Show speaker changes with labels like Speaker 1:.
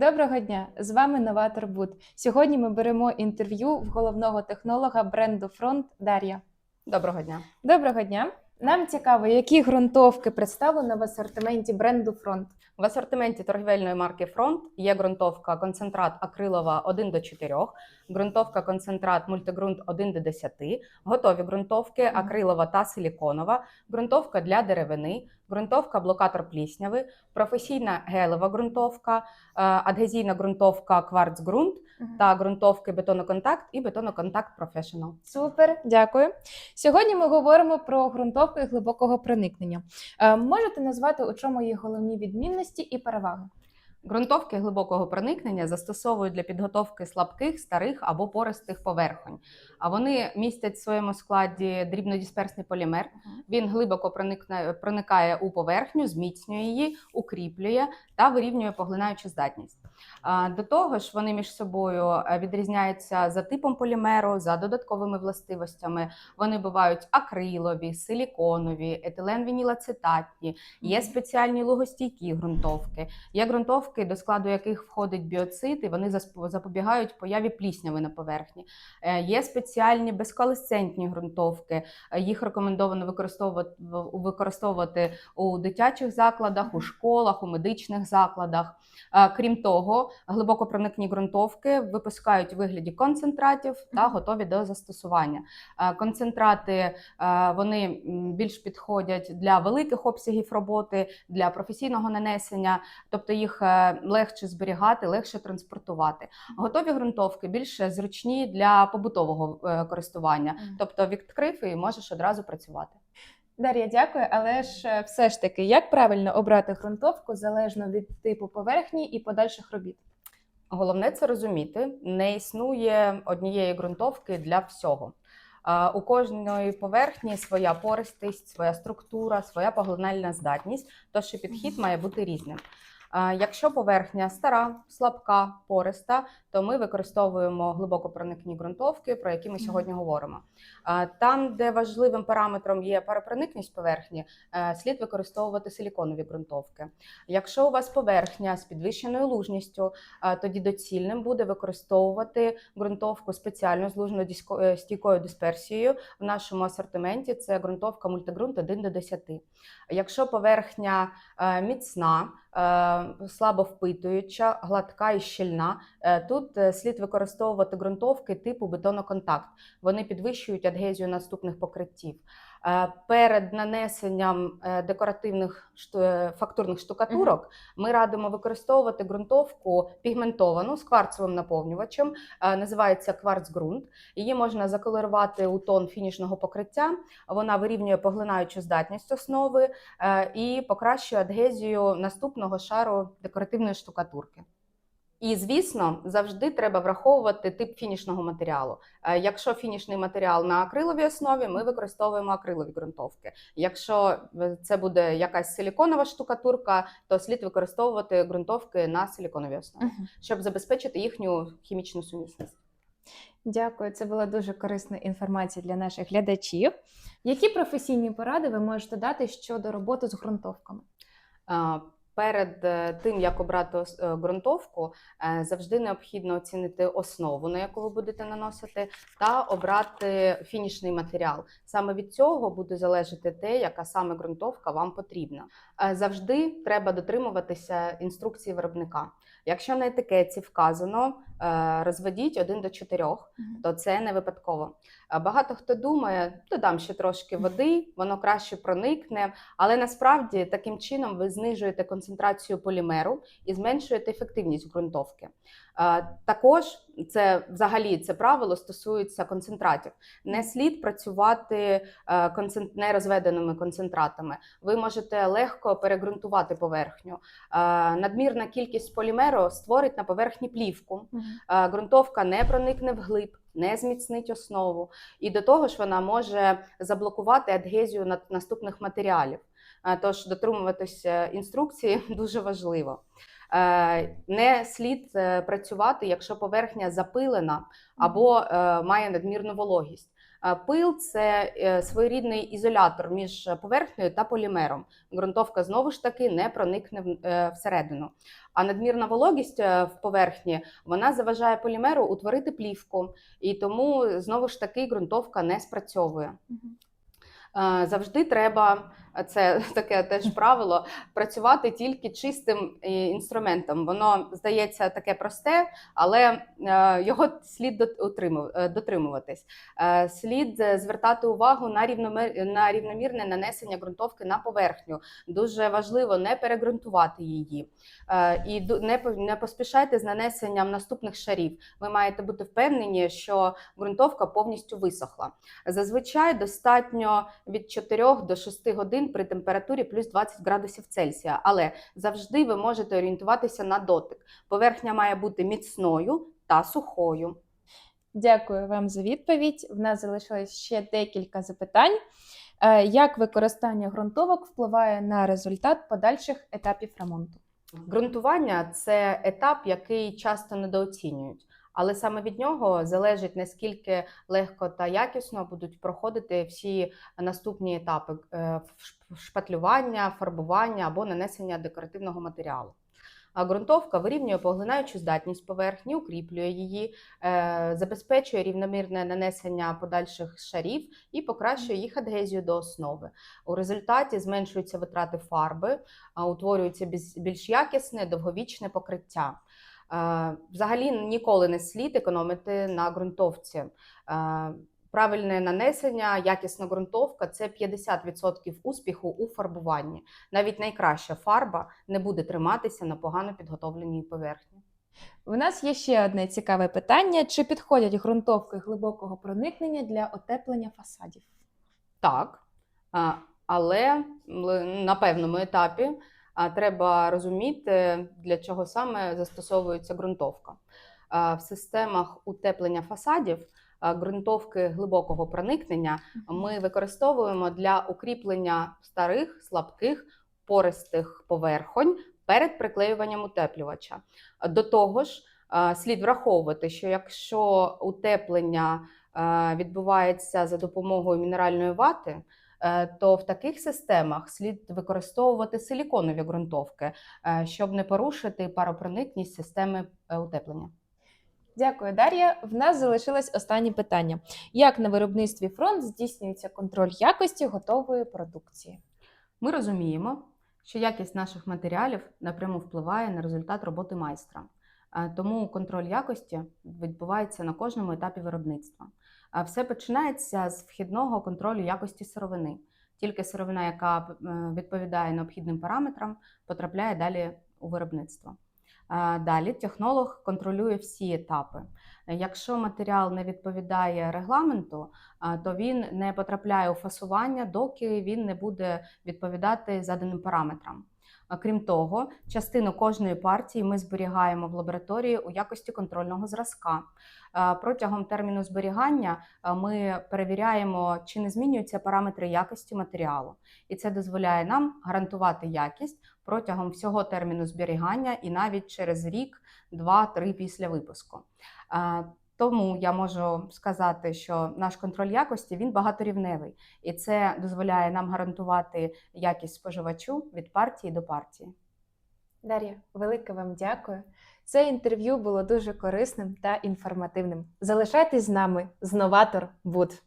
Speaker 1: Доброго дня! З вами Новатор Буд. Сьогодні ми беремо інтерв'ю в головного технолога бренду Фронт Дар'я.
Speaker 2: Доброго дня.
Speaker 1: Доброго дня! Нам цікаво, які ґрунтовки представлено в асортименті бренду Фронт.
Speaker 2: В асортименті торгівельної марки Фронт є ґрунтовка концентрат акрилова 1 до 4, ґрунтовка концентрат мультигрунт 1 до 10, готові ґрунтовки акрилова та силіконова, ґрунтовка для деревини, ґрунтовка блокатор плісняви, професійна гелева ґрунтовка, е, адгезійна ґрунтовка кварцґрунт та ґрунтовки бетоноконтакт і бетоноконтакт професіонал.
Speaker 1: Супер, дякую. Сьогодні ми говоримо про ґрунтовки глибокого проникнення. Е, Можете назвати, у чому їх головні відмінності і переваги?
Speaker 2: Ґрунтовки глибокого проникнення застосовують для підготовки слабких, старих або пористих поверхонь. А вони містять в своєму складі дрібнодисперсний полімер. Він глибоко проникає у поверхню, зміцнює її, укріплює та вирівнює поглинаючу здатність. До того ж, вони між собою е, відрізняються за типом полімеру, за додатковими властивостями. Вони бувають акрилові, силіконові, етиленвінілацетатні, є спеціальні лугостійкі ґрунтовки. Є ґрунтовки, до складу яких входить біоцид, і вони запобігають появі плісняви на поверхні. Е, Є спеціальні безколесцентні ґрунтовки. Е, Їх рекомендовано використовувати, використовувати у дитячих закладах, у школах, у медичних закладах. Крім того, глибокопроникні ґрунтовки випускають у вигляді концентратів та готові до застосування. Е, Концентрати е, вони більш підходять для великих обсягів роботи, для професійного нанесення, тобто їх е, легше зберігати, легше транспортувати. Готові ґрунтовки більш зручні для побутового користування, тобто відкрив і можеш одразу працювати.
Speaker 1: Дар'я, дякую. Але ж е, все ж таки, як правильно обрати ґрунтовку залежно від типу поверхні і подальших робіт?
Speaker 2: Головне це розуміти. Не існує однієї ґрунтовки для всього. У кожної поверхні своя пористість, своя структура, своя поглинальна здатність, тож і підхід має бути різним. Якщо поверхня стара, слабка, пориста, то ми використовуємо глибокопроникні ґрунтовки, про які ми сьогодні говоримо. Там, де важливим параметром є паропроникність поверхні, е, слід використовувати силіконові ґрунтовки. Якщо у вас поверхня з підвищеною лужністю, тоді доцільним буде використовувати ґрунтовку спеціально з лужно-стійкою дисперсією. В нашому асортименті це ґрунтовка мультигрунт 1 до 10. Якщо поверхня е, міцна, е, слабо впитуюча, гладка і щільна, е, тут е, слід використовувати ґрунтовки типу бетоноконтакт. Вони підвищують адгезію наступних покриттів. Е, Перед нанесенням е, декоративних е, фактурних штукатурок ми радимо використовувати ґрунтовку пігментовану з кварцевим наповнювачем. Називається кварцґрунт. Її можна заколорувати у тон фінішного покриття. Вона вирівнює поглинаючу здатність основи і покращує адгезію наступного шару декоративної штукатурки. І, звісно, завжди треба враховувати тип фінішного матеріалу. Е, Якщо фінішний матеріал на акриловій основі, ми використовуємо акрилові ґрунтовки. Якщо е, це буде якась силіконова штукатурка, то слід використовувати ґрунтовки на силіконовій основі, щоб забезпечити їхню хімічну сумісність.
Speaker 1: Дякую, це була дуже корисна інформація для наших глядачів. Які професійні поради ви можете дати щодо роботи з ґрунтовками?
Speaker 2: Перед е, тим як обрати е, ґрунтовку, е, завжди необхідно оцінити основу, на яку ви будете наносити, та обрати фінішний матеріал. Саме від цього буде залежати те, яка саме ґрунтовка вам потрібна. Завжди треба дотримуватися інструкції виробника. Якщо на етикетці вказано розведіть один до чотирьох, то це не випадково. Багато хто думає, додам ще трошки води, воно краще проникне, але насправді таким чином ви знижуєте концентрацію полімеру і зменшуєте ефективність ґрунтовки. Е, Також це взагалі це правило стосується концентратів. Не слід працювати е, нерозведеними концентратами. Ви можете легко перегрунтувати поверхню. Е, Надмірна кількість полімеру створить на поверхні плівку. Е, ґрунтовка не проникне вглиб, не зміцнить основу, і до того ж вона може заблокувати адгезію на- наступних матеріалів. Е, Тож дотримуватися інструкції дуже важливо. Е, Не слід е, працювати, якщо поверхня запилена або має надмірну вологість. Пил це своєрідний ізолятор між поверхнею та полімером. Ґрунтовка знову ж таки не проникне всередину. А надмірна вологість в поверхні вона заважає полімеру утворити плівку, і тому знову ж таки ґрунтовка не спрацьовує. Завжди треба, це таке теж правило, працювати тільки чистим е, інструментом. Воно здається таке просте, але е, його слід е, дотримуватись. Слід звертати увагу на на рівномірне нанесення ґрунтовки на поверхню. Дуже важливо не переґрунтувати її. І не поспішайте з нанесенням наступних шарів. Ви маєте бути впевнені, що ґрунтовка повністю висохла. Зазвичай достатньо від 4 до 6 годин при температурі плюс 20 градусів Цельсія, але завжди ви можете орієнтуватися на дотик. Поверхня має бути міцною та сухою.
Speaker 1: Дякую вам за відповідь. В нас залишилось ще декілька запитань. Е, Як використання ґрунтовок впливає на результат подальших етапів ремонту?
Speaker 2: Ґрунтування це етап, який часто недооцінюють. Але саме від нього залежить наскільки легко та якісно будуть проходити всі наступні етапи е, шпатлювання, фарбування або нанесення декоративного матеріалу. А ґрунтовка вирівнює поглинаючу здатність поверхні, укріплює її, е, забезпечує рівномірне нанесення подальших шарів і покращує їх адгезію до основи. У результаті зменшуються витрати фарби, утворюється більш- більш якісне довговічне покриття. Взагалі ніколи не слід економити на ґрунтовці. Правильне нанесення, якісна ґрунтовка це 50% успіху у фарбуванні. Навіть найкраща фарба не буде триматися на погано підготовленій поверхні.
Speaker 1: У нас є ще одне цікаве питання: чи підходять ґрунтовки глибокого проникнення для отеплення фасадів?
Speaker 2: Так, але на певному етапі а, треба розуміти, для чого саме застосовується ґрунтовка. В системах утеплення фасадів ґрунтовки глибокого проникнення ми використовуємо для укріплення старих, слабких, пористих поверхонь перед приклеюванням утеплювача. До того ж, слід враховувати, що якщо утеплення відбувається за допомогою мінеральної вати, то в таких системах слід використовувати силіконові ґрунтовки, е, щоб не порушити паропроникність системи е, утеплення.
Speaker 1: Дякую, Дар'я. В нас залишилось останнє питання: як на виробництві фронт здійснюється контроль якості готової продукції?
Speaker 2: Ми розуміємо, що якість наших матеріалів напряму впливає на результат роботи майстра. Е, Тому контроль якості відбувається на кожному етапі виробництва. А Все починається з вхідного контролю якості сировини. Тільки сировина, яка е, відповідає необхідним параметрам, потрапляє далі у виробництво. Е, Далі технолог контролює всі етапи. Е, Якщо матеріал не відповідає регламенту, то він не потрапляє у фасування, доки він не буде відповідати заданим параметрам. Крім того, частину кожної партії ми зберігаємо в лабораторії у якості контрольного зразка. Протягом терміну зберігання ми перевіряємо, чи не змінюються параметри якості матеріалу, і це дозволяє нам гарантувати якість протягом всього терміну зберігання і навіть через рік, два-три після випуску. Тому я можу сказати, що наш контроль якості він багаторівневий, і це дозволяє нам гарантувати якість споживачу від партії до партії.
Speaker 1: Дар'я, велике вам дякую. Це інтерв'ю було дуже корисним та інформативним. Залишайтесь з нами. з новатор Буд.